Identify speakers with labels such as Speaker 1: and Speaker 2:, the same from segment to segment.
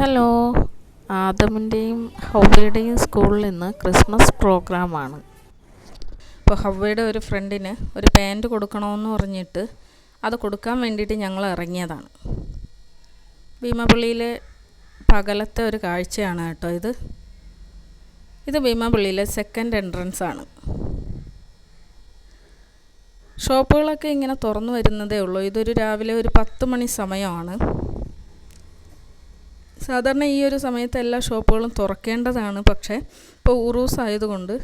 Speaker 1: Hello. ആദമിന്റെയും ഹൗവയുടെയും സ്കൂളിൽ നിന്ന് Christmas പ്രോഗ്രാമാണ്. ഇപ്പോൾ ഹവ്വയുടെ ഒരു ഫ്രണ്ടിന് ഒരു പാന്റ് കൊടുക്കണമെന്ന് പറഞ്ഞിട്ട് അത് കൊടുക്കാൻ വേണ്ടിയിട്ട് ഞങ്ങൾ ഇറങ്ങിയതാണ്. ഭീമപള്ളിയിലെ പകലത്തെ ഒരു കാഴ്ചയാണ് കേട്ടോ ഇത്. ഇത് ഭീമപള്ളിയിലെ സെക്കൻഡ് എൻട്രൻസ് ആണ്. ഷോപ്പുകളൊക്കെ ഇങ്ങനെ തുറന്നു വരുന്നതേ ഉള്ളൂ. ഇതൊരു രാവിലെ ഒരു പത്ത് മണി സമയമാണ്. സാധാരണ ഈ ഒരു സമയത്ത് എല്ലാ ഷോപ്പുകളും തുറക്കേണ്ടതാണ്. പക്ഷേ ഇപ്പോൾ ഉറൂസ് ആയതുകൊണ്ട്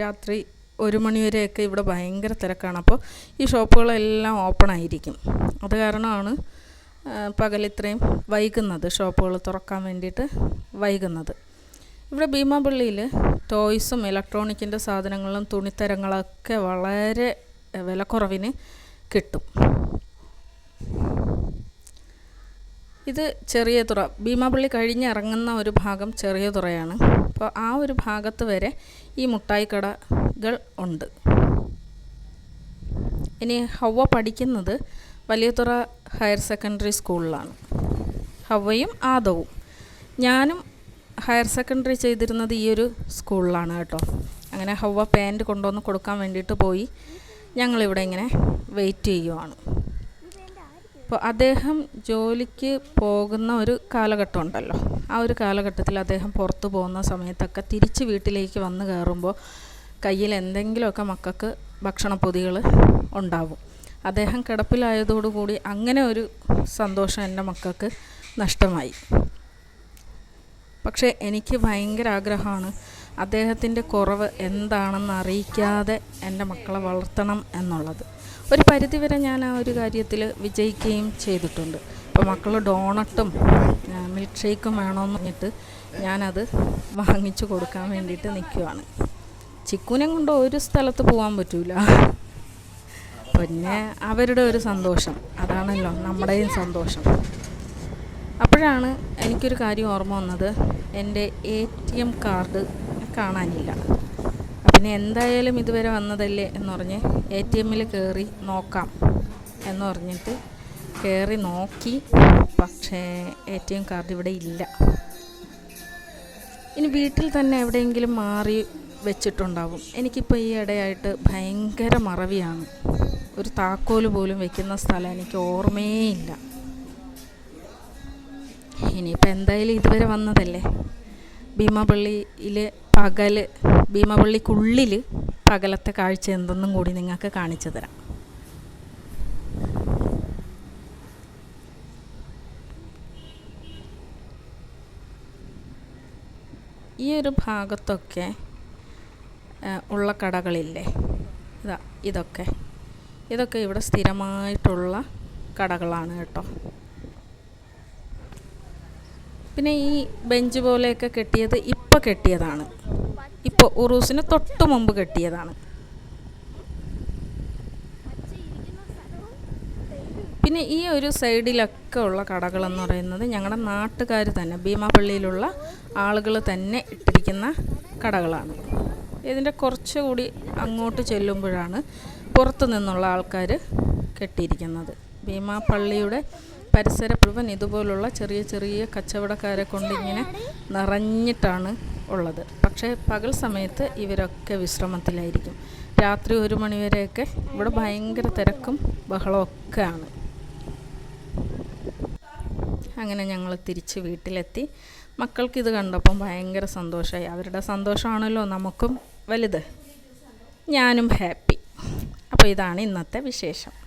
Speaker 1: രാത്രി ഒരു മണിവരെയൊക്കെ ഇവിടെ ഭയങ്കര തിരക്കാണ്. അപ്പോൾ ഈ ഷോപ്പുകളെല്ലാം ഓപ്പൺ ആയിരിക്കും. അത് കാരണമാണ് പകൽ ഇത്രയും വൈകുന്നത് ഷോപ്പുകൾ തുറക്കാൻ വേണ്ടിയിട്ട് വൈകുന്നത്. ഇവിടെ ഭീമാപള്ളിയിൽ ടോയ്സും ഇലക്ട്രോണിക്കിന്റെ സാധനങ്ങളും തുണിത്തരങ്ങളൊക്കെ വളരെ വിലക്കുറവിന് കിട്ടും. ഇത് ചെറിയ തുറ. ഭീമാപള്ളി കഴിഞ്ഞ് ഇറങ്ങുന്ന ഒരു ഭാഗം ചെറിയ തുറയാണ്. അപ്പോൾ ആ ഒരു ഭാഗത്ത് വരെ ഈ മുട്ടായി കടകൾ ഉണ്ട്. ഇനി ഹവ പഠിക്കുന്നത് വലിയതുറ ഹയർ സെക്കൻഡറി സ്കൂളിലാണ്. ഹവയും ആദവും. ഞാനും ഹയർ സെക്കൻഡറി ചെയ്തിരുന്നത് ഈ ഒരു സ്കൂളിലാണ് കേട്ടോ. അങ്ങനെ ഹവ പാന്റ് കൊണ്ടുവന്ന് കൊടുക്കാൻ വേണ്ടിയിട്ട് പോയി ഞങ്ങളിവിടെ ഇങ്ങനെ വെയിറ്റ് ചെയ്യുവാണ്. അപ്പോൾ അദ്ദേഹം ജോലിക്ക് പോകുന്ന ഒരു കാലഘട്ടം ഉണ്ടല്ലോ ആ ഒരു കാലഘട്ടത്തിൽ അദ്ദേഹം പുറത്തു പോകുന്ന സമയത്തൊക്കെ തിരിച്ച് വീട്ടിലേക്ക് വന്ന് കയറുമ്പോൾ കയ്യിൽ എന്തെങ്കിലുമൊക്കെ മക്കൾക്ക് ഭക്ഷണപ്പൊതികൾ ഉണ്ടാവും. അദ്ദേഹം കിടപ്പിലായതോടുകൂടി അങ്ങനെ ഒരു സന്തോഷം എന്റെ മക്കൾക്ക് നഷ്ടമായി. പക്ഷേ എനിക്ക് ഭയങ്കര ആഗ്രഹമാണ് അദ്ദേഹത്തിന്റെ കുറവ് എന്താണെന്ന് അറിയിക്കാതെ എന്റെ മക്കളെ വളർത്തണം എന്നുള്ളത്. ഒരു പരിധിവരെ ഞാൻ ആ ഒരു കാര്യത്തിൽ വിജയിക്കുകയും ചെയ്തിട്ടുണ്ട്. അപ്പോൾ മക്കൾ ഡോണട്ടും മിൽക്ക് ഷേക്കും വേണമെന്ന് പറഞ്ഞിട്ട് ഞാനത് വാങ്ങിച്ചു കൊടുക്കാൻ വേണ്ടിയിട്ട് നിൽക്കുവാണ് ചിക്കുനെ കൊണ്ട് ഒരു സ്ഥലത്ത് പോകാൻ പറ്റൂല. പിന്നെ അവരുടെ ഒരു സന്തോഷം. അതാണല്ലോ നമ്മുടെയും സന്തോഷം. അപ്പോഴാണ് എനിക്കൊരു കാര്യം ഓർമ്മ വന്നത്. എന്റെ എ ടി എം കാർഡ് കാണാനില്ല. പിന്നെ എന്തായാലും ഇതുവരെ വന്നതല്ലേ എന്ന് പറഞ്ഞ് എ ടി എമ്മിൽ കയറി നോക്കാം എന്ന് പറഞ്ഞിട്ട് കയറി നോക്കി. പക്ഷേ എ ടി എം കാർഡ് ഇവിടെ ഇല്ല. ഇനി വീട്ടിൽ തന്നെ എവിടെയെങ്കിലും മാറി വെച്ചിട്ടുണ്ടാവും. എനിക്കിപ്പോൾ ഈ ഇടയായിട്ട് ഭയങ്കര മറവിയാണ്. ഒരു താക്കോൽ പോലും വെക്കുന്ന സ്ഥലം എനിക്ക് ഓർമ്മയേ ഇല്ല ഇനിയിപ്പോൾ എന്തായാലും ഇതുവരെ വന്നതല്ലേ? ഭീമാപള്ളിയിൽ പകൽ ഭീമാപള്ളിക്കുള്ളിൽ പകലത്തെ കാഴ്ച എന്തെന്നും കൂടി നിങ്ങൾക്ക് കാണിച്ചു തരാം. ഈ ഒരു ഭാഗത്തൊക്കെ ഉള്ള കടകളില്ലേ? ഇതാ ഇതൊക്കെ. ഇതൊക്കെ ഇവിടെ സ്ഥിരമായിട്ടുള്ള കടകളാണ് കേട്ടോ. പിന്നെ ഈ ബെഞ്ച് പോലെയൊക്കെ കെട്ടിയത് ഇപ്പോൾ കെട്ടിയതാണ്. ഇപ്പോൾ ഉറൂസിന് തൊട്ടു മുമ്പ് കെട്ടിയതാണ്. പിന്നെ ഈ ഒരു സൈഡിലൊക്കെ ഉള്ള കടകളെന്ന് പറയുന്നത് ഞങ്ങളുടെ നാട്ടുകാർ തന്നെ ഭീമാപള്ളിയിലുള്ള ആളുകൾ തന്നെ ഇട്ടിരിക്കുന്ന കടകളാണ്. ഇതിന്റെ കുറച്ചുകൂടി അങ്ങോട്ട് ചെല്ലുമ്പോഴാണ് പുറത്തു നിന്നുള്ള ആൾക്കാർ കെട്ടിയിരിക്കുന്നത്. ഭീമാപള്ളിയുടെ പരിസര മുഴുവൻ ഇതുപോലുള്ള ചെറിയ ചെറിയ കച്ചവടക്കാരെ കൊണ്ട് ഇങ്ങനെ നിറഞ്ഞിട്ടാണ് ഉള്ളത്. പക്ഷേ പകൽ സമയത്ത് ഇവരൊക്കെ വിശ്രമത്തിലായിരിക്കും. രാത്രി ഒരു മണിവരെയൊക്കെ ഇവിടെ ഭയങ്കര തിരക്കും ബഹളമൊക്കെയാണ്. അങ്ങനെ ഞങ്ങൾ തിരിച്ച് വീട്ടിലെത്തി. മക്കൾക്കിത് കണ്ടപ്പം ഭയങ്കര സന്തോഷമായി. അവരുടെ സന്തോഷമാണല്ലോ നമുക്കും വലുത്. ഞാനും ഹാപ്പി. അപ്പോൾ ഇതാണ് ഇന്നത്തെ വിശേഷം.